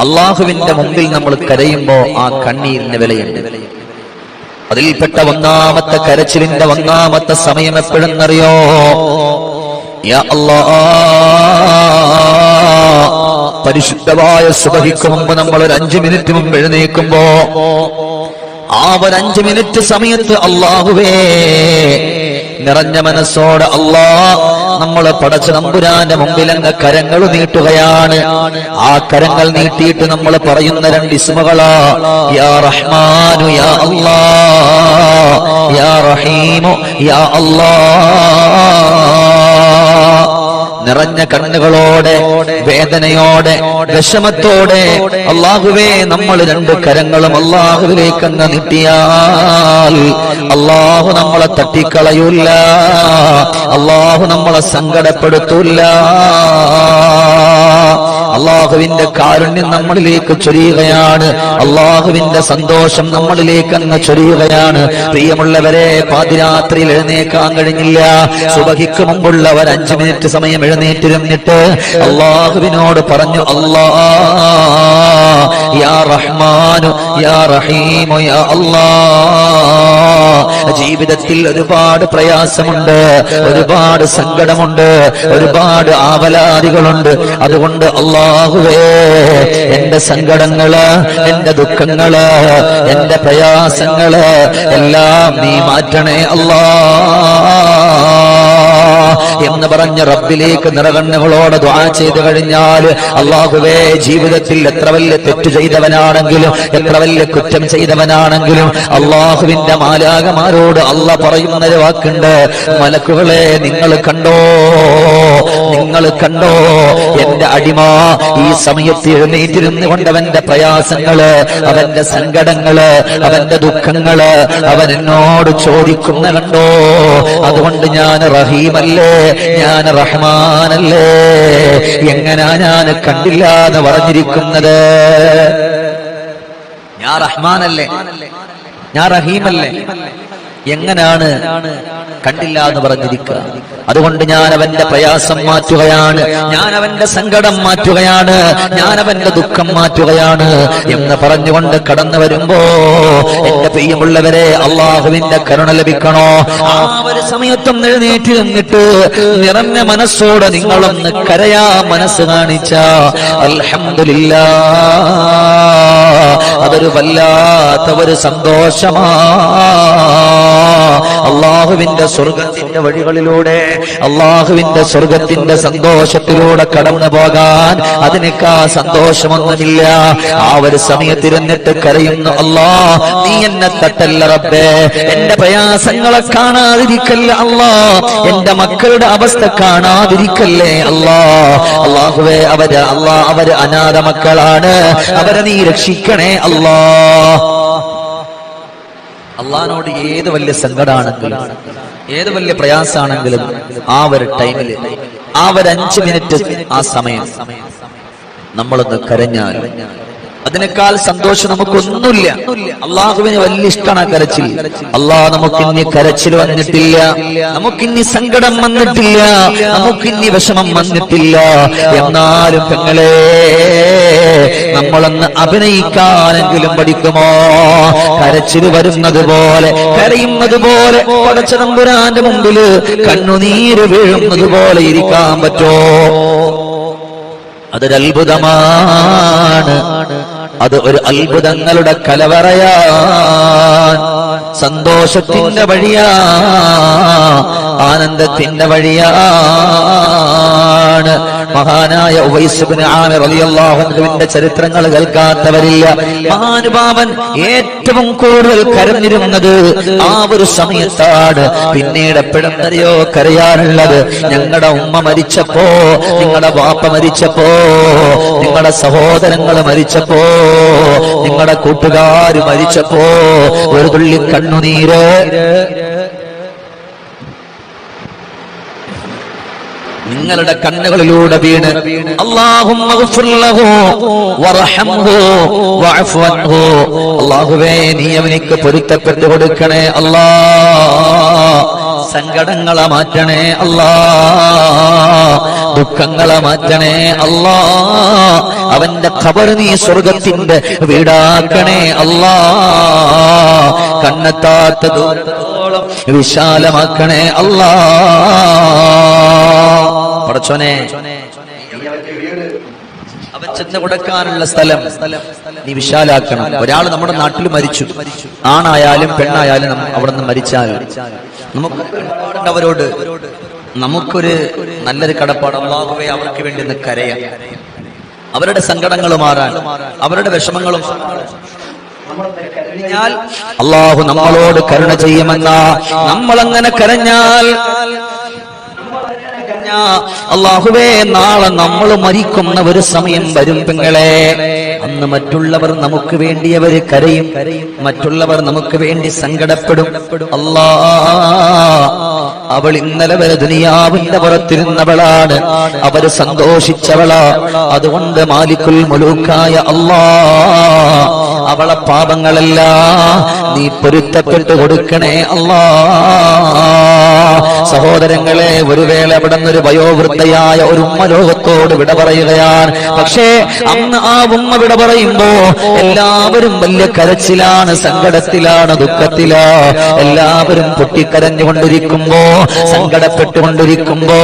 അള്ളാഹുവിന്റെ മുമ്പിൽ നമ്മൾ കരയുമ്പോ ആ കണ്ണീരിന് വിലയുണ്ട്. അതിൽപ്പെട്ട ഒന്നാമത്തെ കരച്ചിലിന്റെ ഒന്നാമത്തെ സമയം എപ്പോഴെന്നറിയോ? പരിശുദ്ധമായ സുബഹിക്ക് മുമ്പ് നമ്മൾ ഒരു അഞ്ചു മിനിറ്റ് മുമ്പ് എഴുന്നേക്കുമ്പോ ആ ഒരു അഞ്ചു മിനിറ്റ് സമയത്ത് അള്ളാഹുവേ നിറഞ്ഞ മനസ്സോടെ അള്ളാ നമ്മൾ പടച്ച നമ്പുരാന്റെ മുമ്പിൽ അങ്ങ് കരങ്ങൾ നീട്ടുകയാണ്. ആ കരങ്ങൾ നീട്ടിയിട്ട് നമ്മൾ പറയുന്ന രണ്ട് ഇസ്മകളാ. യാ റഹ്മാനു യാ അള്ളാ യാ റഹീമു യാ അല്ലാ. നിറഞ്ഞ കണ്ണുകളോടെ വേദനയോടെ വിഷമത്തോടെ അള്ളാഹുവേ നമ്മൾ രണ്ട് കരങ്ങളും അള്ളാഹുവിലേക്ക് അങ്ങ് നീട്ടിയാൽ അള്ളാഹു നമ്മളെ തട്ടിക്കളയൂല്ല അള്ളാഹു നമ്മളെ സങ്കടപ്പെടുത്തൂല്ല അള്ളാഹുവിന്റെ കാരുണ്യം നമ്മളിലേക്ക് ചൊരിയുകയാണ്. അള്ളാഹുവിന്റെ സന്തോഷം നമ്മളിലേക്ക് അങ്ങ് ചൊരിയുകയാണ്. പ്രിയമുള്ളവരെ പാതിരാത്രിയിൽ എഴുന്നേക്കാൻ കഴിഞ്ഞില്ല. സുബഹിക്ക് മുമ്പുള്ള ഒരു അഞ്ചു മിനിറ്റ് സമയം എഴുന്നേറ്റിരുന്നിട്ട് അള്ളാഹുവിനോട് പറഞ്ഞു അള്ളാ യാ റഹ്മാനു യാ റഹീമു യാ അള്ളാ ജീവിതത്തിൽ ഒരുപാട് പ്രയാസമുണ്ട് ഒരുപാട് സങ്കടമുണ്ട് ഒരുപാട് ആവലാദികളുണ്ട് അതുകൊണ്ട് അള്ളാഹുവേ എന്റെ സങ്കടങ്ങൾ എന്റെ ദുഃഖങ്ങൾ എന്റെ പ്രയാസങ്ങൾ എല്ലാം നീ മാറ്റണേ അല്ലാ. എന്ന് പറഞ്ഞ് റബ്ബിലേക്ക് നിറകണ്ണുകളോട് ദ്വാ ചെയ്തു കഴിഞ്ഞാൽ അള്ളാഹുവേ ജീവിതത്തിൽ എത്ര വലിയ തെറ്റ് ചെയ്തവനാണെങ്കിലും എത്ര വലിയ കുറ്റം ചെയ്തവനാണെങ്കിലും അള്ളാഹുവിന്റെ മാലാകമാരോട് അല്ല പറയുന്നൊരു വാക്കുണ്ട് മലക്കുകളെ നിങ്ങൾ കണ്ടോ നിങ്ങൾ കണ്ടോ എന്റെ അടിമ ഈ സമയത്ത് എഴുന്നേറ്റിരുന്നു കൊണ്ട് അവന്റെ പ്രയാസങ്ങൾ അവന്റെ സങ്കടങ്ങൾ അവന്റെ ദുഃഖങ്ങൾ അവൻ എന്നോട് ചോദിക്കുന്ന കണ്ടോ അതുകൊണ്ട് ഞാൻ റഹീമല്ലേ ഞാൻ റഹ്മാനല്ലേ? എങ്ങനാ ഞാൻ കണ്ടില്ല എന്ന് പറഞ്ഞിരിക്കുന്നത്? ഞാൻ റഹ്മാനല്ലേ? ഞാൻ റഹീമല്ലേ? എങ്ങനാണ് കണ്ടില്ല എന്ന് പറഞ്ഞിരിക്കുക. അതുകൊണ്ട് ഞാൻ അവന്റെ പ്രയാസം മാറ്റുകയാണ്. ഞാൻ അവന്റെ സങ്കടം മാറ്റുകയാണ്. ഞാൻ അവന്റെ ദുഃഖം മാറ്റുകയാണ് എന്ന് പറഞ്ഞുകൊണ്ട് കടന്നു വരുമ്പോ എന്റെ പ്രിയമുള്ളവരെ അള്ളാഹുവിന്റെ കരുണ ലഭിക്കണോ? ആ ഒരു സമയത്തും എഴുന്നേറ്റ് നിന്നിട്ട് നിറഞ്ഞ മനസ്സോടെ നിങ്ങളൊന്ന് കരയാ മനസ്സ് കാണിച്ച അൽഹംദുലില്ലാ. അതൊരു വല്ലാത്ത ഒരു സന്തോഷമാ. അള്ളാഹുവിന്റെ സ്വർഗത്തിന്റെ വഴികളിലൂടെ അള്ളാഹുവിന്റെ സ്വർഗത്തിന്റെ സന്തോഷത്തിലൂടെ കടന്നു പോകാൻ അതിനേക്കാ സന്തോഷമൊന്നുമില്ല ആ ഒരു സമയത്തിരുന്നിട്ട് കരയുന്നു അല്ലാ നീ എന്നെ തട്ടല്ല റബ്ബേ എന്റെ പ്രയാസങ്ങളെ കാണാതിരിക്കല്ല അല്ലാ എന്റെ മക്കളുടെ അവസ്ഥ കാണാതിരിക്കല്ലേ അല്ലാ അള്ളാഹുവേ അവർ അല്ലാ അവർ അനാഥ മക്കളാണ് അവരെ നീ രക്ഷിക്കണേ അല്ലാ അള്ളഹാനോട് ഏത് വലിയ സങ്കടാണെങ്കിലും ഏത് വലിയ പ്രയാസാണെങ്കിലും ആ ഒരു ടൈമിൽ ആ ഒരു അഞ്ച് മിനിറ്റ് ആ സമയം നമ്മളൊന്ന് കരഞ്ഞാൽ അതിനേക്കാൾ സന്തോഷം നമുക്കൊന്നുമില്ല. അള്ളാഹുവിന് വലിയ ഇഷ്ടമാണ് കരച്ചിൽ. അള്ളാഹ് നമുക്കിന്നി കരച്ചിൽ വന്നിട്ടില്ല. നമുക്കിന്നി സങ്കടം വന്നിട്ടില്ല. നമുക്കിന്നി വിഷമം വന്നിട്ടില്ല. എന്നാലും പെങ്ങളെ നമ്മളൊന്ന് അഭിനയിക്കാനെങ്കിലും പഠിക്കുമോ? കരച്ചിൽ വരുന്നത് പോലെ കരയുന്നത് പോലെ പടച്ചതമ്പുരാന്റെ മുമ്പിൽ കണ്ണുനീര് വീഴുന്നത് പോലെ ഇരിക്കാൻ പറ്റോ? അതൊരു അത്ഭുതമാണ്. അത് ഒരു അത്ഭുതങ്ങളുടെ കലവറയാ സന്തോഷത്തിന്റെ വഴിയാ ആനന്ദത്തിന്റെ വഴിയാണ് മഹാനായ ഉവൈസുബിന് ആമിർ റളിയല്ലാഹു അൻഹുവിന്റെ ചരിത്രങ്ങൾ കേൾക്കാത്തവരില്ല. മഹാനുഭാവൻ ഏറ്റവും കൂടുതൽ കരഞ്ഞിരുന്നത് ആ ഒരു സമയത്താണ്. പിന്നീട് എപ്പോഴെന്നറിയോ കരയാറുള്ളത്? ഞങ്ങളുടെ ഉമ്മ മരിച്ചപ്പോ നിങ്ങളുടെ വാപ്പ മരിച്ചപ്പോ നിങ്ങളുടെ സഹോദരങ്ങൾ മരിച്ചപ്പോ നിങ്ങളുടെ കൂട്ടുകാർ മരിച്ചപ്പോ ഒരു തുള്ളി കണ്ണുനീര് നിങ്ങളുടെ കണ്ണുകളിലൂടെ വീണ്. അള്ളാഹുവേ നീ അവനിക്ക് പൊരുത്തപ്പെട്ടു കൊടുക്കണേ. അല്ലാ സങ്കടങ്ങളെ മാറ്റണേ. അല്ലാ ദുഃഖങ്ങളെ മാറ്റണേ. അല്ലാ അവന്റെ ഖബർ നീ സ്വർഗത്തിന്റെ വീടാക്കണേ. അല്ലാ കണ്ണെത്താത്ത വിശാലമാക്കണേ. അല്ലാ പടച്ചോനെ അവൻ ചെന്ന് കൊടുക്കാനുള്ള സ്ഥലം നീ വിശാലാക്കണം. ഒരാൾ നമ്മുടെ നാട്ടിൽ മരിച്ചു. ആണായാലും പെണ്ണായാലും അവിടെ നിന്ന് മരിച്ചാൽ നമുക്ക് അവരോട് നമുക്കൊരു നല്ലൊരു കടപ്പാട് അള്ളാഹുവെ അവർക്ക് വേണ്ടി ഒന്ന് കരയാം. അവരുടെ സങ്കടങ്ങൾ മാറാൻ അവരുടെ വിഷമങ്ങളും കരഞ്ഞാൽ അള്ളാഹു നമ്മളോട് കരുണ ചെയ്യുമെന്ന. നമ്മൾ അങ്ങനെ കരഞ്ഞാൽ അള്ളാഹുവേ നാളെ നമ്മൾ മരിക്കുന്ന ഒരു സമയം വരും പെങ്ങളെ. അന്ന് മറ്റുള്ളവർ നമുക്ക് വേണ്ടി കരയും. മറ്റുള്ളവർ നമുക്ക് വേണ്ടി സങ്കടപ്പെടും. അല്ലാ അവൾ ഇന്നലെ വരെ ദുനിയാവിന്റെ പുറത്തിരുന്നവളാണ്. അവർ സന്തോഷിച്ചവളാ. അതുകൊണ്ട് മാലിക്കുൽ മുലൂക്കായ അല്ലാ അവളെ പാപങ്ങളല്ല നീ പൊരുത്തപ്പെട്ട് കൊടുക്കണേ അല്ലാ. സഹോദരങ്ങളെ ഒരു വേള അവിടെ നിന്നൊരു വയോവൃദ്ധയായ ഒരു ഉമ്മ ലോകത്തോട് വിട പറയുകയാണ്. പക്ഷേ അന്ന് ആ ഉമ്മ വിട പറയുമ്പോ എല്ലാവരും വലിയ കരച്ചിലാണ് സങ്കടത്തിലാണ് ദുഃഖത്തിലാ. എല്ലാവരും പൊട്ടിക്കരഞ്ഞുകൊണ്ടിരിക്കുമ്പോ സങ്കടപ്പെട്ടുകൊണ്ടിരിക്കുമ്പോ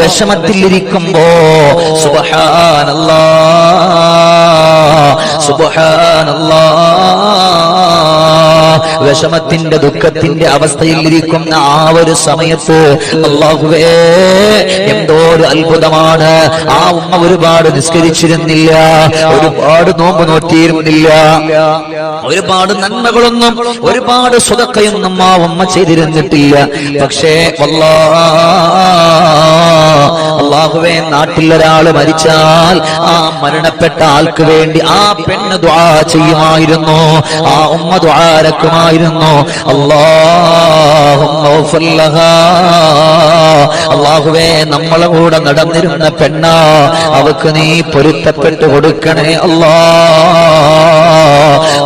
വിഷമത്തിലിരിക്കുമ്പോ സുബഹാനല്ലാ. സുബഹാനല്ലാ വിഷമത്തിന്റെ ദുഃഖത്തിന്റെ അവസ്ഥയിൽ ഇരിക്കുന്ന ആ ഒരു സമയത്ത് അള്ളാഹുവേ എന്തോ ഒരു അത്ഭുതമാണ്. ആ ഉമ്മ ഒരുപാട് നിസ്കരിച്ചിരുന്നില്ല ഒരുപാട് നോമ്പ് നോറ്റിയിരുന്നില്ല. ഒരുപാട് നന്മകളൊന്നും ഒരുപാട് സുതക്കയൊന്നും ആ ഉമ്മ ചെയ്തിരുന്നിട്ടില്ല. പക്ഷേ അള്ളാഹുവേ നാട്ടിൽ ഒരാൾ മരിച്ചാൽ ആ മരണപ്പെട്ട ആൾക്ക് വേണ്ടി ആ പെണ്ണ് ദ്വാ ചെയ്യുമായിരുന്നു. ആ ഉമ്മ ദ്വാരക്കുമായിരുന്നു ലഹാ. അള്ളാഹുവേ നമ്മളെ കൂടെ നടന്നിരുന്ന പെണ്ണ അവക്ക് നീ പൊരുത്തപ്പെട്ട് കൊടുക്കണേ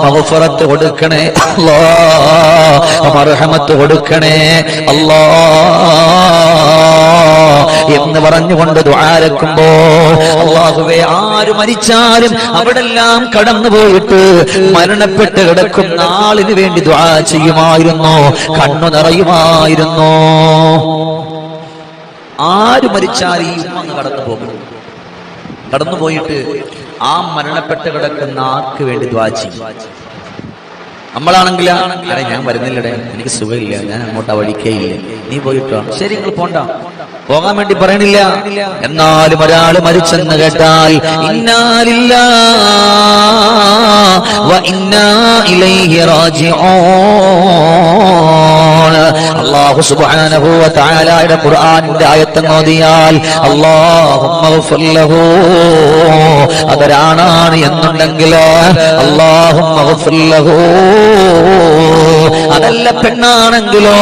മഗ്ഫിറത്ത് കൊടുക്കണേ അല്ലാ. മർഹമത്ത് കൊടുക്കണേ അല്ലാ. എന്ന് പറഞ്ഞുകൊണ്ട് ദ്വാരക്കുമ്പോ അള്ളാഹുവേ ആര് മരിച്ചാലും അവിടെല്ലാം കടന്നു പോയിട്ട് മരണപ്പെട്ട് കിടക്കുന്ന ആളിന് വേണ്ടി ദ്വാ ചെയ്യുമായിരുന്നു? കണ്ണു നിറയുമായിരുന്നു? ആര് മരിച്ചാൽ ഈ ഉമ്മ കടന്നു പോകും. കടന്നു പോയിട്ട് ആ മരണപ്പെട്ട് കിടക്കുന്ന ആർക്ക് വേണ്ടി ദ്വാ ചെയ്യും? നമ്മളാണെങ്കിൽ ഞാൻ വരുന്നില്ലടേ എനിക്ക് സുഖമില്ല ഞാൻ അങ്ങോട്ട് ആ വഴിക്കേയില്ല നീ പോയിട്ടോ? ശരി നിങ്ങൾ പോണ്ട. പോകാൻ വേണ്ടി പറയണില്ല. എന്നാലും ഒരാൾ മരിച്ചെന്ന് കേട്ടാൽ ഇന്നാലില്ല. അള്ളാഹു സുബ്ഹാനഹു ആയത്ത് ഓതിയാൽ അതൊരാണാണ് എന്നുണ്ടെങ്കിൽ അല്ലാഹുമ്മ ഗ്ഫിർ അതല്ല പെണ്ണാണെങ്കിലോ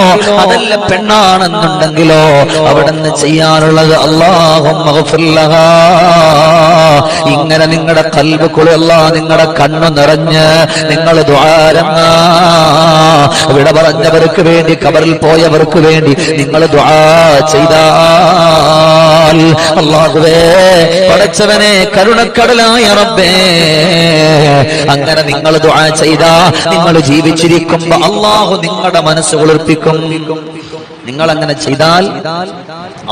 അതല്ല പെണ്ണാണെന്നുണ്ടെങ്കിലോ അവിടുന്ന് ചെയ്യാനുള്ളത് അള്ളാഹും ഇങ്ങനെ നിങ്ങളുടെ കൽവ് കുളിയല്ല നിങ്ങളുടെ കണ്ണു നിറഞ്ഞ് നിങ്ങൾ ദ്വാരങ്ങ. വിട പറഞ്ഞവർക്ക് വേണ്ടി കബറിൽ പോയവർക്ക് വേണ്ടി നിങ്ങൾ ദ്വാ ചെയ്താൽ അള്ളാഹുവേ പടച്ചവനെ കരുണക്കടലായ റബ്ബേ. അങ്ങനെ നിങ്ങൾ ദുആ ചെയ്താ നിങ്ങൾ ജീവിച്ചിരിക്കുമ്പോ അള്ളാഹു നിങ്ങളുടെ മനസ്സ് കുളിർപ്പിക്കും നിങ്ങൾ അങ്ങനെ ചെയ്താൽ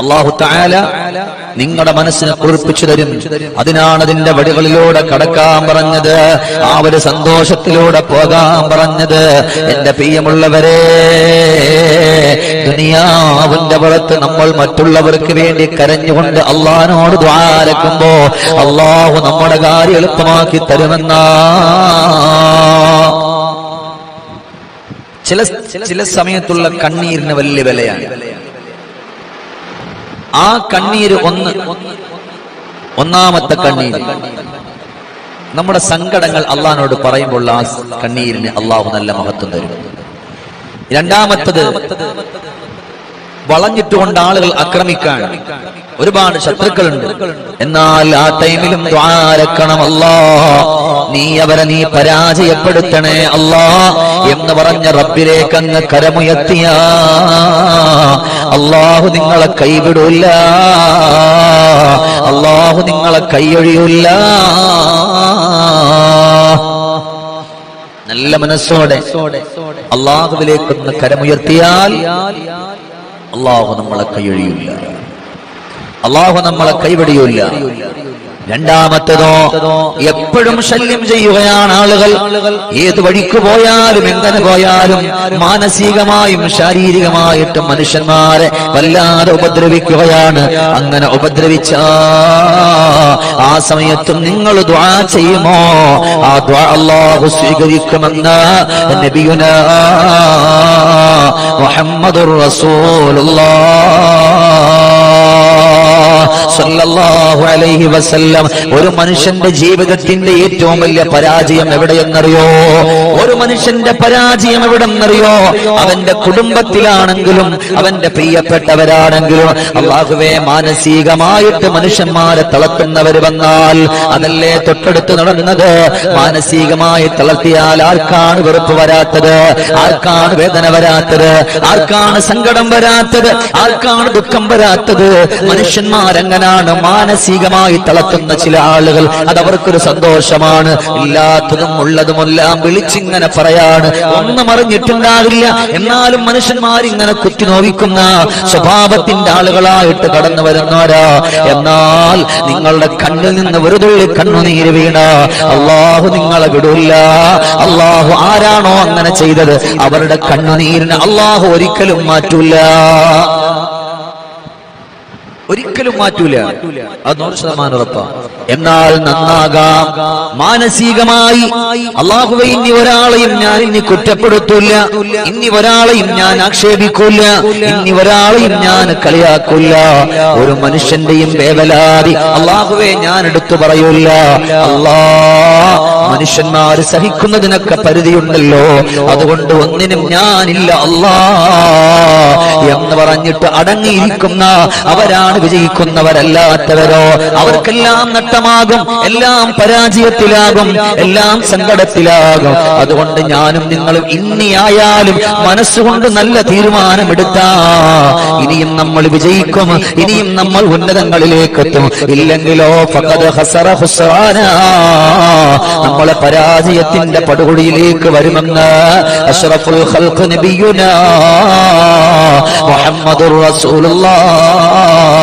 അള്ളാഹു താല നിങ്ങളുടെ മനസ്സിനെ കുളിർപ്പിച്ചു തരും. അതിനാണ് അതിന്റെ വടികളിലൂടെ കടക്കാൻ പറഞ്ഞത്. ആ ഒരു സന്തോഷത്തിലൂടെ പോകാൻ പറഞ്ഞത്. എന്റെ പ്രിയമുള്ളവരെ ദുനിയാവിന്റെ പുറത്ത് നമ്മൾ മറ്റുള്ളവർക്ക് വേണ്ടി കരഞ്ഞുകൊണ്ട് അള്ളഹാനോട് ദ്വാരക്കുമ്പോ അള്ളാഹു നമ്മുടെ കാര്യം എളുപ്പമാക്കി തരുമെന്നാ. ചില ചില സമയത്തുള്ള കണ്ണീരിന് വലിയ വിലയാണ്. ആ കണ്ണീര് ഒന്ന് ഒന്നാമത്തെ കണ്ണീര്. നമ്മുടെ സങ്കടങ്ങൾ അള്ളഹാനോട് പറയുമ്പോൾ ആ കണ്ണീരിന് അള്ളാഹു നല്ല മഹത്വം തരും. രണ്ടാമത്തത് വളഞ്ഞിട്ടുകൊണ്ട് ആളുകൾ ആക്രമിക്കാൻ ഒരുപാട് ശത്രുക്കളുണ്ട്. എന്നാൽ ആ ടൈമിലും ദ്വാരക്കണം അല്ലാ. നീ അവരെ നീ പരാജയപ്പെടുത്തണേ അല്ലാ. എന്ന് പറഞ്ഞ റബ്ബിലേക്ക് അങ്ങ് കരമുയർത്തിയ. അള്ളാഹു നിങ്ങളെ കൈവിടൂല്ല. അള്ളാഹു നിങ്ങളെ കൈയൊഴിയൂല്ല. നല്ല മനസ്സോടെ അള്ളാഹുവിലേക്കൊന്ന് കരമുയർത്തിയാൽ അള്ളാഹു നമ്മളെ കൈയൊഴിയില്ല. അള്ളാഹു നമ്മളെ കൈവടിയില്ല. രണ്ടാമത്തതോ എപ്പോഴും ശല്യം ചെയ്യുകയാണ് ആളുകൾ. ഏത് വഴിക്ക് പോയാലും എങ്ങനെ പോയാലും മാനസികമായും ശാരീരികമായിട്ടും മനുഷ്യന്മാരെ വല്ലാതെ ഉപദ്രവിക്കുകയാണ്. അങ്ങനെ ഉപദ്രവിച്ച ആ സമയത്തും നിങ്ങൾ ദ്വാ ചെയ്യുമോ? ആ ദ്വാ അള്ളാഹു സ്വീകരിക്കുമെന്ന് നബിയുന മുഹമ്മദുർ റസൂലുള്ളാഹ് സല്ലല്ലാഹു അലൈഹി വസല്ലം. ഒരു മനുഷ്യന്റെ ജീവിതത്തിന്റെ ഏറ്റവും വലിയ പരാജയം എവിടെയെന്നറിയോ? ഒരു മനുഷ്യന്റെ പരാജയം എവിടെന്നറിയോ? അവന്റെ കുടുംബത്തിലാണെങ്കിലും അവന്റെ പ്രിയപ്പെട്ടവരാണെങ്കിലും അള്ളാഹുവെ മാനസികമായിട്ട് മനുഷ്യന്മാരെ തളർത്തുന്നവർ വന്നാൽ അതല്ലേ തൊട്ടടുത്ത് നടന്നത്? മാനസികമായി തളർത്തിയാൽ ആർക്കാണ് വെറുപ്പ് വരാത്തത്? ആർക്കാണ് വേദന വരാത്തത്? ആർക്കാണ് സങ്കടം വരാത്തത്? ആർക്കാണ് ദുഃഖം വരാത്തത്? മനുഷ്യന്മാരെങ്ങനാണ് മാനസികമായി തളർത്തുന്ന ചില ആളുകൾ. അത് അവർക്കൊരു സന്തോഷമാണ്. ഇല്ലാത്തതും ഉള്ളതുമെല്ലാം വിളിച്ചിങ്ങനെ പറയാണ്. ഒന്നും അറിഞ്ഞിട്ടുണ്ടാകില്ല. എന്നാലും മനുഷ്യന്മാർ ഇങ്ങനെ കുത്തി നോവിക്കുന്ന സ്വഭാവത്തിന്റെ ആളുകളായിട്ട് കടന്നു വരുന്നവരാ. എന്നാൽ നിങ്ങളുടെ കണ്ണിൽ നിന്ന് ഒരു തുള്ളി കണ്ണുനീര് വീണ അള്ളാഹു നിങ്ങളെ വിടൂല്ല. അള്ളാഹു ആരാണോ അങ്ങനെ ചെയ്തത്? അവരുടെ കണ്ണുനീരിന് അള്ളാഹു ഒരിക്കലും മാറ്റൂല. ഒരിക്കലും മാറ്റൂല. അത് നൂറ് ശതമാനം ഉറപ്പാ. എന്നാൽ നന്നാകാം. മാനസികമായി അള്ളാഹുവെ ഇനി ഒരാളെയും ഞാൻ ഇനി കുറ്റപ്പെടുത്തൂല ഇനി ഒരാളെയും ഞാൻ ആക്ഷേപിക്കൂല ഇനി ഒരാളെയും ഞാൻ കളിയാക്കൂല ഒരു മനുഷ്യന്റെയും വേവലാതി അള്ളാഹുവെ ഞാൻ എടുത്തു പറയൂല അല്ലാ മനുഷ്യന്മാർ സഹിക്കുന്നതിനൊക്കെ പരിധിയുണ്ടല്ലോ. അതുകൊണ്ട് ഒന്നിനും ഞാനില്ല. അല്ലാ എന്ന് പറഞ്ഞിട്ട് അടങ്ങിയിരിക്കുന്ന അവരാണ് വിജയിക്കുന്നവരല്ലാത്തവരോ അവർക്കെല്ലാം നഷ്ടമാകും എല്ലാം പരാജയത്തിലാകും എല്ലാം സങ്കടത്തിലാകും. അതുകൊണ്ട് ഞാനും നിങ്ങളും ഇനിയായാലും മനസ്സുകൊണ്ട് നല്ല തീരുമാനമെടുത്താ. ഇനിയും നമ്മൾ വിജയിക്കും ഇനിയും നമ്മൾ ഉന്നതങ്ങളിലേക്ക് എത്തും ഇല്ലെങ്കിലോ നമ്മളെ പരാജയത്തിന്റെ പടുകുടിയിലേക്ക് വരുമെന്ന് അഷ്റഫുൽ ഖൽഖ് നബിയുനാ മുഹമ്മദുർ റസൂലുള്ളാഹ്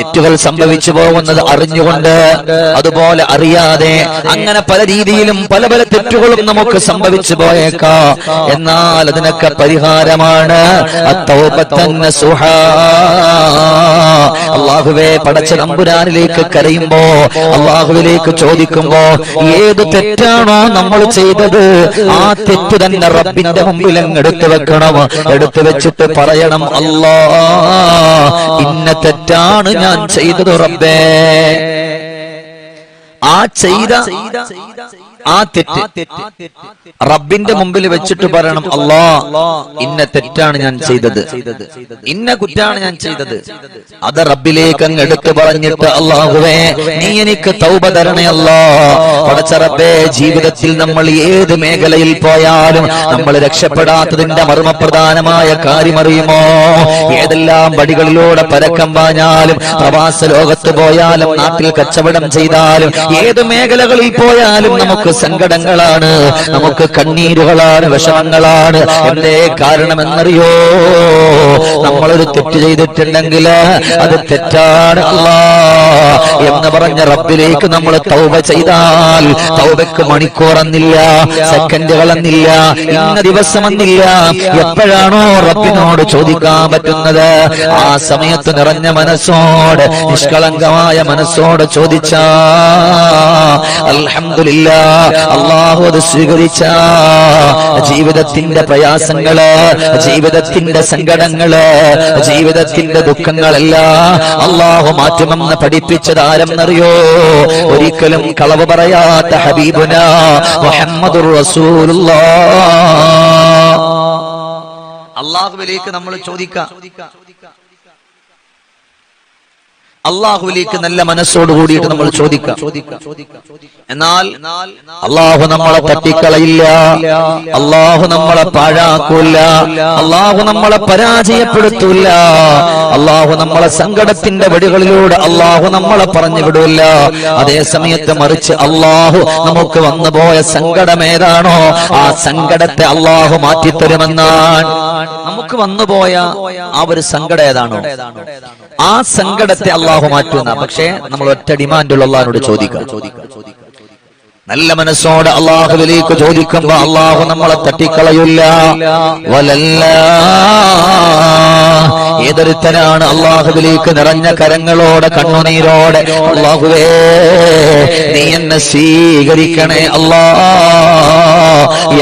തെറ്റുകൾ സംഭവിച്ചു പോകുന്നത് അറിഞ്ഞുകൊണ്ട് അതുപോലെ അറിയാതെ അങ്ങനെ പല രീതിയിലും പല പല തെറ്റുകളും നമുക്ക് സംഭവിച്ചു പോയേക്കാം എന്നാൽ അതിനൊക്കെ പരിഹാരമാണ്. അള്ളാഹുവെ പടച്ച നമ്പുരാനിലേക്ക് കരയുമ്പോ അള്ളാഹുവിലേക്ക് ചോദിക്കുമ്പോ ഏത് തെറ്റാണോ നമ്മൾ ചെയ്തത് ആ തെറ്റ് തന്നെ റബ്ബിന്റെ മുമ്പിൽ എടുത്തു വെക്കണം എടുത്തു വെച്ചിട്ട് പറയണം അല്ലാ ഇന്ന തെറ്റാണ് ഞാൻ ചെയ്തത് റബ്ബേ. ആ ചെയ്ത ആ തെറ്റ് റബ്ബിന്റെ മുമ്പിൽ വെച്ചിട്ട് പറയണം അല്ലാ ഇന്ന തെറ്റാണ് ഞാൻ ചെയ്തത്. ഇന്ന കുറ്റാണ് ഞാൻ ചെയ്തത്. അത് റബ്ബിലേക്ക് അങ്ങ് എടുത്തു പറഞ്ഞിട്ട് അള്ളാഹുവേ നീ എനിക്ക് തൗബ തരണേ അല്ലാ. പടച്ച റബ്ബേ ജീവിതത്തിൽ നമ്മൾ ഏത് മേഖലയിൽ പോയാലും നമ്മൾ രക്ഷപ്പെടാത്തതിന്റെ മർമ്മപ്രധാനമായ കാര്യം അറിയുമോ? ഏതെല്ലാം വടികളിലൂടെ പരക്കം പാഞ്ഞാലും പ്രവാസ ലോകത്ത് പോയാലും നാട്ടിൽ കച്ചവടം ചെയ്താലും ഏത് മേഖലകളിൽ പോയാലും നമുക്ക് സങ്കടങ്ങളാണ്. നമുക്ക് കണ്ണീരുകളാണ് വിഷമങ്ങളാണ്. എന്തേ കാരണമെന്നറിയോ? നമ്മളൊരു തെറ്റ് ചെയ്തിട്ടുണ്ടെങ്കിൽ അത് തെറ്റാണ് എന്ന് പറഞ്ഞ റബ്ബിലേക്ക് നമ്മൾ തൗബ ചെയ്താൽ തൗബയ്ക്ക് മണിക്കൂറെന്നില്ല സെക്കൻഡുകളെന്നില്ല ഇന്ന ദിവസമെന്നില്ല എപ്പോഴാണോ റബ്ബിനോട് ചോദിക്കാൻ പറ്റുന്നത്? ആ സമയത്ത് നിറഞ്ഞ മനസ്സോട് നിഷ്കളങ്കമായ മനസ്സോട് ചോദിച്ചാ അൽഹംദുലില്ല. അള്ളാഹു അത് സ്വീകരിച്ച ജീവിതത്തിന്റെ പ്രയാസങ്ങൾ ജീവിതത്തിന്റെ സങ്കടങ്ങൾ ജീവിതത്തിന്റെ ദുഃഖങ്ങളെല്ലാം അള്ളാഹു മാറ്റുമെന്ന് പഠിപ്പിച്ചത് ആരെന്നറിയോ ഒരിക്കലും കളവ് പറയാത്ത ഹബീബുന മുഹമ്മദുർ അള്ളാഹുവിലേക്ക് നമ്മൾ ചോദിക്കാം. അള്ളാഹുവിലേക്ക് നല്ല മനസ്സോട് കൂടിയിട്ട് നമ്മൾ ചോദിക്കാം. എന്നാൽ അള്ളാഹു നമ്മളെ തട്ടിക്കളയില്ല. അള്ളാഹു നമ്മളെ പാഴാക്കൂല. അള്ളാഹു നമ്മളെ പരാജയപ്പെടുത്തൂല. അള്ളാഹു നമ്മളെ സങ്കടത്തിന്റെ വഴികളിലൂടെ അള്ളാഹു നമ്മളെ പറഞ്ഞു വിടൂല. അതേ സമയത്ത് മറിച്ച് അള്ളാഹു നമുക്ക് വന്നുപോയ സങ്കടം ഏതാണോ ആ സങ്കടത്തെ അള്ളാഹു മാറ്റിത്തരുമെന്നാണ്. നമുക്ക് വന്നുപോയ ആ ഒരു സങ്കടം ഏതാണോ? ആ സങ്കടത്തെ അള്ളാഹു മാറ്റുന്ന പക്ഷേ നമ്മൾ ഒറ്റ ഡിമാൻഡുള്ള അള്ളാഹിനോട് ചോദിക്കാം നല്ല മനസ്സോടെ അള്ളാഹുവിലേക്ക് ചോദിക്കുമ്പോ അള്ളാഹു നമ്മളെ തട്ടിക്കളയില്ല. വലല്ല. ഏതൊരുത്തനാണ് അള്ളാഹുവിലേക്ക് നിറഞ്ഞ കരങ്ങളോടെ കണ്ണുനീരോടെ? അള്ളാഹുവേ നീ എന്നെ സ്വീകരിക്കണേ അള്ളാ.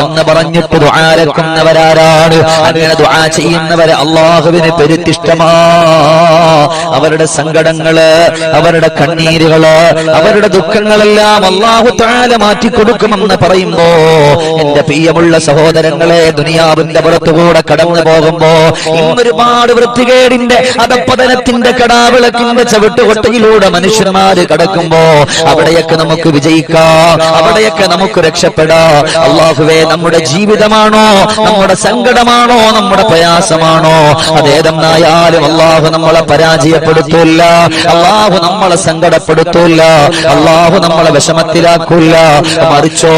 എന്ന് പറഞ്ഞിട്ട് ദുആരക്കുന്നവരാരാണ് അങ്ങനെ ദുആ ചെയ്യുന്നവരെ അള്ളാഹുവിന് പെരുത്തിഷ്ടമാ. അവരുടെ സങ്കടങ്ങൾ അവരുടെ കണ്ണീരുകൾ അവരുടെ ദുഃഖങ്ങളെല്ലാം അള്ളാഹു താല മാറ്റി കൊടുക്കുമെന്ന് പറയുമ്പോ എന്റെ പ്രിയമുള്ള സഹോദരങ്ങളെ ദുനിയാവിന്റെ പുറത്തുകൂടെ കടന്നു പോകുമ്പോ ഇന്നൊരുപാട് വൃത്തികേടിന്റെ അധപ്പതനത്തിന്റെ കടാവിളക്കിന്റെ ചവിട്ടുകൊട്ടയിലൂടെ മനുഷ്യന്മാര് കടക്കുമ്പോ അവിടെയൊക്കെ നമുക്ക് വിജയിക്കാം അവിടെയൊക്കെ നമുക്ക് രക്ഷപ്പെടാം. അള്ളാഹുവേ നമ്മുടെ ജീവിതമാണോ നമ്മുടെ സങ്കടമാണോ നമ്മുടെ പ്രയാസമാണോ? അതേതെന്നായാലും അള്ളാഹു നമ്മളെ പരാജയപ്പെടുത്തൂല്ല അള്ളാഹു നമ്മളെ സങ്കടപ്പെടുത്തൂല്ല അള്ളാഹു നമ്മളെ വിഷമത്തിലാക്കൂല്ല. മറിച്ചോ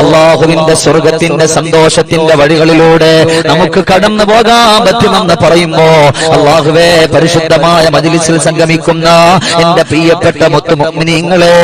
അള്ളാഹുവിന്റെ സ്വർഗത്തിന്റെ സന്തോഷത്തിന്റെ വഴികളിലൂടെ നമുക്ക് കടന്നു പോകാൻ പറ്റുമെന്ന് പറയുമ്പോ അള്ളാഹുവേ പരിശുദ്ധമായ മജിലിസിൽ സംഗമിക്കുന്ന എന്റെ പ്രിയപ്പെട്ട മുത്തുമുഗ്മിനീങ്ങളെ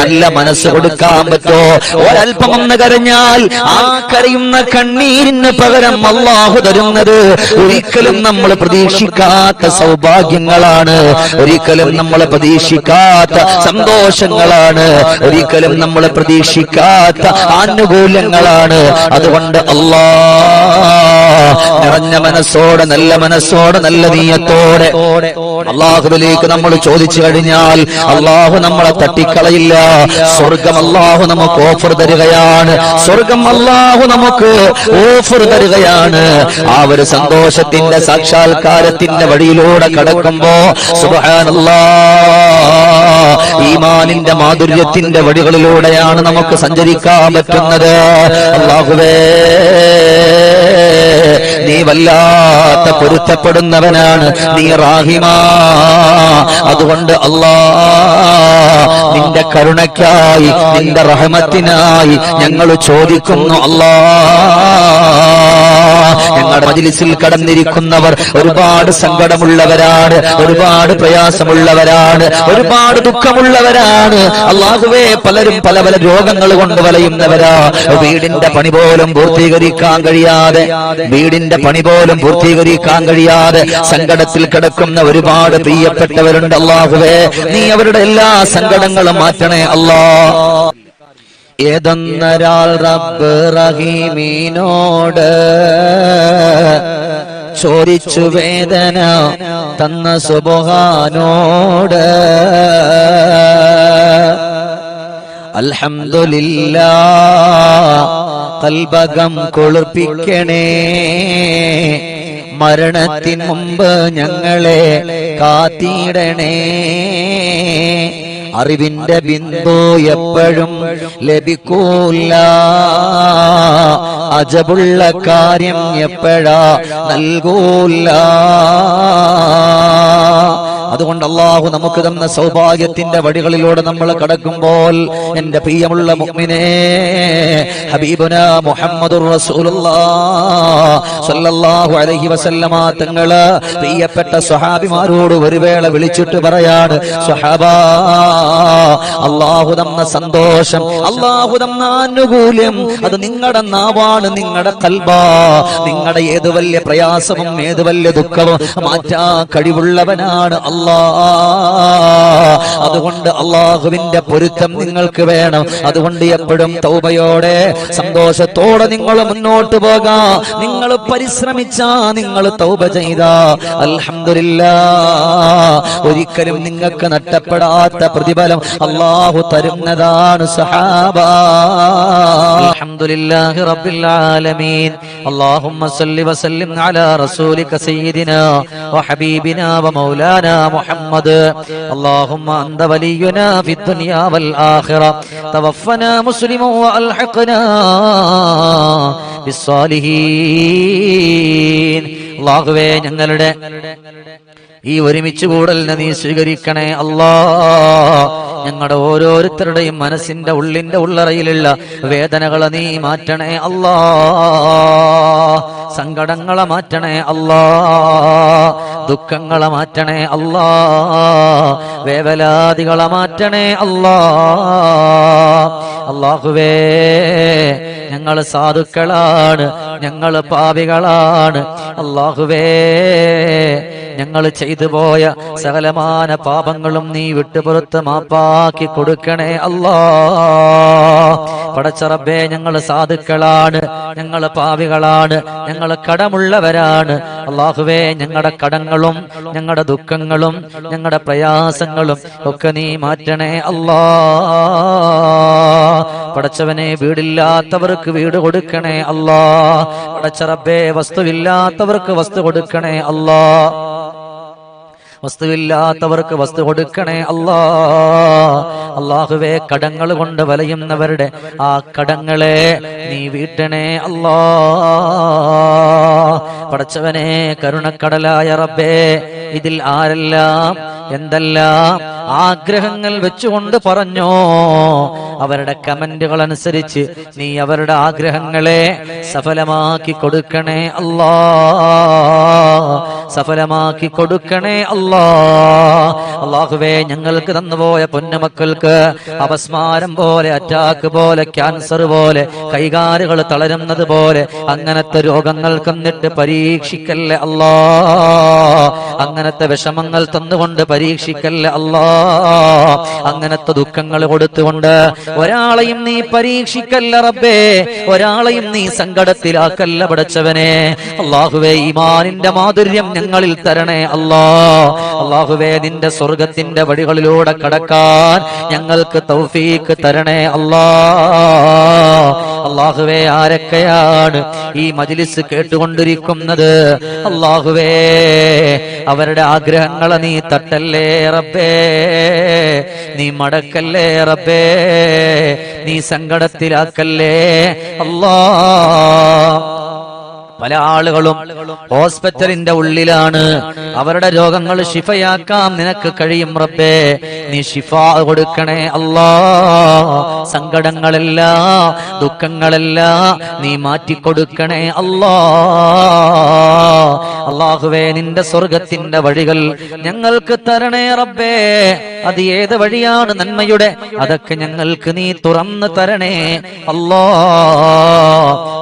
നല്ല മനസ്സ് കൊടുക്കാൻ പറ്റോ? ഒരൽപ്പം ഒന്ന് കരഞ്ഞാൽ ആ കരയുന്ന കണ്ണീരിന് പകരം അള്ളാഹു തരുന്നത് ഒരിക്കലും നമ്മൾ പ്രതീക്ഷിക്കാത്ത സൗഭാഗ്യങ്ങളാണ്. ഒരിക്കലും നമ്മൾ പ്രതീക്ഷിക്കാത്ത സന്തോഷങ്ങളാണ്. ഒരിക്കലും നമ്മൾ പ്രതീക്ഷിക്കാത്ത ആനുകൂല്യങ്ങളാണ്. അതുകൊണ്ട് അള്ളാ നിറഞ്ഞ മനസ്സോടെ നല്ല മനസ്സോടെ നല്ല നീയത്തോടെ അള്ളാഹുവിലേക്ക് നമ്മൾ ചോദിച്ചു കഴിഞ്ഞാൽ അള്ളാഹു നമ്മളെ തട്ടിക്കളയില്ല. സ്വർഗം അള്ളാഹു നമുക്ക് ഓഫർ തരികയാണ്. സ്വർഗം അള്ളാഹു നമുക്ക് ഓഫർ തരികയാണ്. ആ ഒരു സന്തോഷത്തിന്റെ സാക്ഷാത്കാരത്തിന്റെ വഴിയിലൂടെ കടക്കുമ്പോ ഈമാനിന്റെ മാധുര്യത്തിന്റെ വഴികളിലൂടെയാണ് നമുക്ക് സഞ്ചരിക്കാൻ പറ്റുന്നത്. അള്ളാഹുവേ വല്ലാത്ത പൊരുത്തപ്പെടുന്നവനാണ് നീ റാഹിമാ. അതുകൊണ്ട് അല്ലാ നിന്റെ കരുണയ്ക്കായി നിന്റെ റഹമത്തിനായി ഞങ്ങൾ ചോദിക്കുന്നു അല്ലാ. ഞങ്ങളുടെ മജിലിസിൽ കടന്നിരിക്കുന്നവർ ഒരുപാട് സങ്കടമുള്ളവരാണ് ഒരുപാട് പ്രയാസമുള്ളവരാണ് ഒരുപാട് ദുഃഖമുള്ളവരാണ്. അള്ളാഹുവേ പലരും പല പല രോഗങ്ങൾ കൊണ്ട് വലയുന്നവരാ. വീടിന്റെ പണി പോലും പൂർത്തീകരിക്കാൻ കഴിയാതെ വീടിന്റെ പണി പോലും പൂർത്തീകരിക്കാൻ കഴിയാതെ സങ്കടത്തിൽ കിടക്കുന്ന ഒരുപാട് പ്രിയപ്പെട്ടവരുണ്ട് അള്ളാഹുവേ നീ അവരുടെ എല്ലാ സങ്കടങ്ങളും മാറ്റണേ അല്ലാ. ഏതൊന്നൊരാൾ റബ്ബ് റഹീമീനോട് ചോദിച്ചു വേദന തന്ന സുബഹാനോട് അൽഹംദുലില്ല കൽബകം കൊളുപ്പിക്കണേ. മരണത്തിന് മുമ്പ് ഞങ്ങളെ കാത്തിടണേ. അറിവിന്റെ ബിന്ദു എപ്പോഴും ലഭിക്കൂല. അജബുള്ള കാര്യം എപ്പോഴാ നൽകൂല. അതുകൊണ്ട് അള്ളാഹു നമുക്ക് തന്ന സൗഭാഗ്യത്തിന്റെ വഴികളിലൂടെ നമ്മൾ കടക്കുമ്പോൾ എന്റെ പ്രിയമുള്ള മുഅ്മിനേ ഹബീബുന മുഹമ്മദുർ സല്ലല്ലാഹു അലൈഹി വസല്ലമ തങ്ങൾ പ്രിയപ്പെട്ട സ്വഹാബിമാരോട് ഒരു വേള വിളിച്ചിട്ട് പറയാണ് സ്വഹാബ അള്ളാഹു തന്ന സന്തോഷം അള്ളാഹു തന്ന ആനുകൂല്യം അത് നിങ്ങളുടെ നാവാണ് നിങ്ങളുടെ കൽബാ നിങ്ങളുടെ ഏത് വലിയ പ്രയാസവും ഏത് വലിയ ദുഃഖവും മാറ്റാ കഴിവുള്ളവനാണ് അള്ളാ അതുകൊണ്ട് അള്ളാഹുവിന്റെ പൊരുത്തം നിങ്ങൾക്ക് വേണം. അതുകൊണ്ട് എപ്പോഴും തൗബയോടെ സന്തോഷത്തോടെ നിങ്ങൾ മുന്നോട്ട് പോകാം. നിങ്ങൾ പരിശ്രമിച്ചാ നിങ്ങൾ തൗബ ചെയ്ത. അലഹമില്ല ഒരിക്കലും നിങ്ങൾക്ക് നഷ്ടപ്പെടാത്ത പ്രതിഫലം അള്ളാഹു തരുന്നതാണ് സഹാബ. അൽഹംദുലില്ലാഹി റബ്ബിൽ ആലമീൻ. അല്ലാഹുമ്മ സല്ലി വസല്ലിം അലാ റസൂലിക സയ്യിദിനാ വമൗലാനാ محمد اللهم أنت ولينا في الدنيا والآخرة توفنا مسلما وألحقنا بالصالحين അള്ളാഹുവേ ഞങ്ങളുടെ ഈ ഒരുമിച്ച് കൂടലിനെ നീ സ്വീകരിക്കണേ അല്ലാ ഞങ്ങളുടെ ഓരോരുത്തരുടെയും മനസ്സിന്റെ ഉള്ളിന്റെ ഉള്ളറയിലുള്ള വേദനകളെ നീ മാറ്റണേ അല്ലാ. സങ്കടങ്ങളെ മാറ്റണേ അല്ലാ. ദുഃഖങ്ങളെ മാറ്റണേ അല്ലാ. വേവലാദികളെ മാറ്റണേ അല്ലാ. അള്ളാഹുവേ ഞങ്ങൾ സാധുക്കളാണ് ഞങ്ങൾ പാപികളാണ്. അള്ളാഹുവേ ഞങ്ങൾ ചെയ്തു പോയ സകലമാന പാപങ്ങളും നീ വിട്ടുപുറത്ത് മാപ്പാക്കി കൊടുക്കണേ അല്ലാ. പടച്ചറബേ ഞങ്ങൾ സാധുക്കളാണ് ഞങ്ങൾ പാവികളാണ് ഞങ്ങൾ കടമുള്ളവരാണ്. അള്ളാഹുവേ ഞങ്ങളുടെ കടങ്ങളും ഞങ്ങളുടെ ദുഃഖങ്ങളും ഞങ്ങളുടെ പ്രയാസങ്ങളും ഒക്കെ നീ മാറ്റണേ അല്ലാ. പടച്ചവനെ വീടില്ലാത്തവർക്ക് വീട് കൊടുക്കണേ അല്ലാ. പടച്ചറബേ വസ്തുവില്ലാത്തവർക്ക് വസ്തു കൊടുക്കണേ അല്ലാ. വസ്തുവില്ലാത്തവർക്ക് വസ്തു കൊടുക്കണേ അല്ലാ. അള്ളാഹുവേ കടങ്ങൾ കൊണ്ട് വലയുന്നവരുടെ ആ കടങ്ങളെ നീ വീട്ടണേ അല്ലാ. പടച്ചവനെ കരുണക്കടലായ റബ്ബേ ഇതിൽ ആരെല്ലാം എന്തെല്ലാം ആഗ്രഹങ്ങൾ വെച്ചുകൊണ്ട് പറഞ്ഞോ? അവരുടെ കമന്റുകൾ അനുസരിച്ച് നീ അവരുടെ ആഗ്രഹങ്ങളെ സഫലമാക്കി കൊടുക്കണേ അല്ലാ. സഫലമാക്കി കൊടുക്കണേ അല്ലാ. അള്ളാഹുവേ ഞങ്ങൾക്ക് തന്നുപോയ പൊന്നുമക്കൾക്ക് അപസ്മാരം പോലെ അറ്റാക്ക് പോലെ ക്യാൻസർ പോലെ കൈകാലുകൾ തളരുന്നത് പോലെ അങ്ങനത്തെ രോഗങ്ങൾ കന്നിട്ട് പരീക്ഷിക്കല്ലേ അല്ലാ അങ്ങനത്തെ വിഷമങ്ങൾ തന്നുകൊണ്ട് പരീക്ഷിക്കല്ലേ അല്ലാ അങ്ങനത്തെ ദുഃഖങ്ങൾ കൊടുത്തുകൊണ്ട് ഒരാളെയും നീ പരീക്ഷിക്കല്ല റബ്ബേ. ഒരാളെയും നീ സങ്കടത്തിലാക്കല്ല പടച്ചവനെ. അള്ളാഹുവേ ഈമാനിന്റെ മാധുര്യം ഞങ്ങളിൽ തരണേ അല്ലാ അള്ളാഹുവേ നിന്റെ സ്വർഗത്തിന്റെ വഴികളിലൂടെ കടക്കാൻ ഞങ്ങൾക്ക് തൗഫീക്ക് തരണേ അല്ലാ. അള്ളാഹുവേ ആരൊക്കെയാണ് ഈ മജിലിസ് കേട്ടുകൊണ്ടിരിക്കുന്നത്? അള്ളാഹുവേ അവരുടെ ആഗ്രഹങ്ങളെ നീ തട്ടല്ലേ റബ്ബേ? നീ മടക്കല്ലേ റബ്ബേ? നീ സങ്കടത്തിലാക്കല്ലേ അല്ലാ. പല ആളുകളും ഹോസ്പിറ്റലിന്റെ ഉള്ളിലാണ്. അവരുടെ രോഗങ്ങൾ ശിഫയാക്കാം. നിനക്ക് കഴിയും റബ്ബേ. നീ ഷിഫ കൊടുക്കണേ അല്ലാ. സങ്കടങ്ങളല്ല ദുഃഖങ്ങളല്ല നീ മാറ്റിക്കൊടുക്കണേ അല്ലാ. അള്ളാഹുവേ നിന്റെ സ്വർഗത്തിന്റെ വഴികൾ ഞങ്ങൾക്ക് തരണേ റബ്ബേ. അത് ഏത് വഴിയാണ് നന്മയുടെ? അതൊക്കെ ഞങ്ങൾക്ക് നീ തുറന്നു തരണേ അല്ലാ.